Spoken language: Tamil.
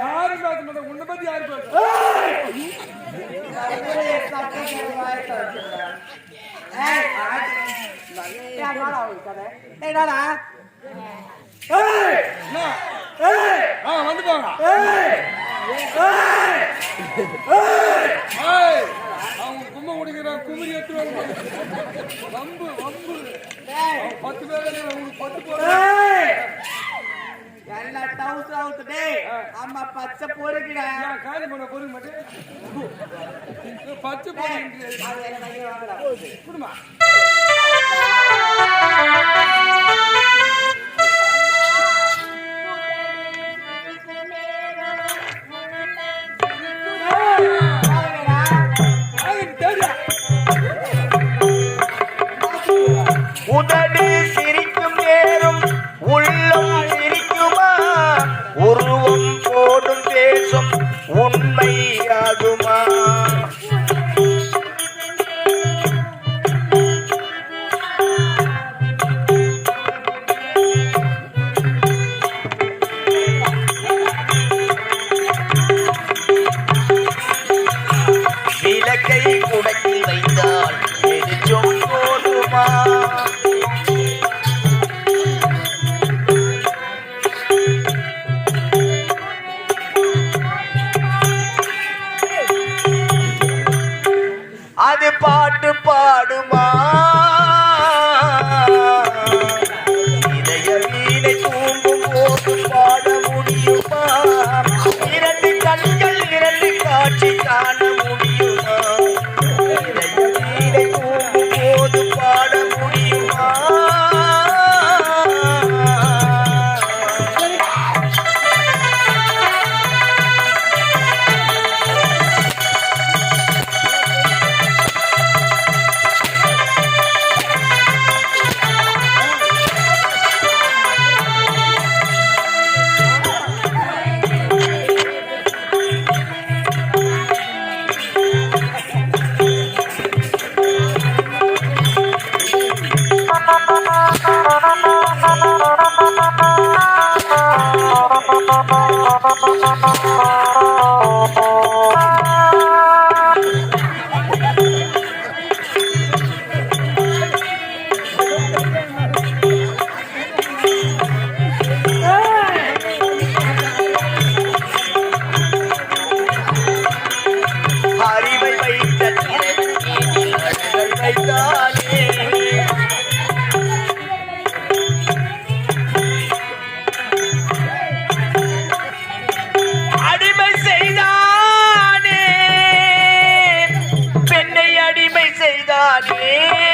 யாரு பேச மாட்டேன் உன்னை பத்தி யாரு பேச என்ன? ஆ, வந்துட்டாங்க. ஏய், அவங்க கும்ம குடிக்கிறான், குமிரி வாங்க. வம்பு, வம்பு. பத்து பேர் உனக்கு பத்து. அம்மா பச்சை பொறுக்கிறா உண்மை Jesus. Oh, Yeah.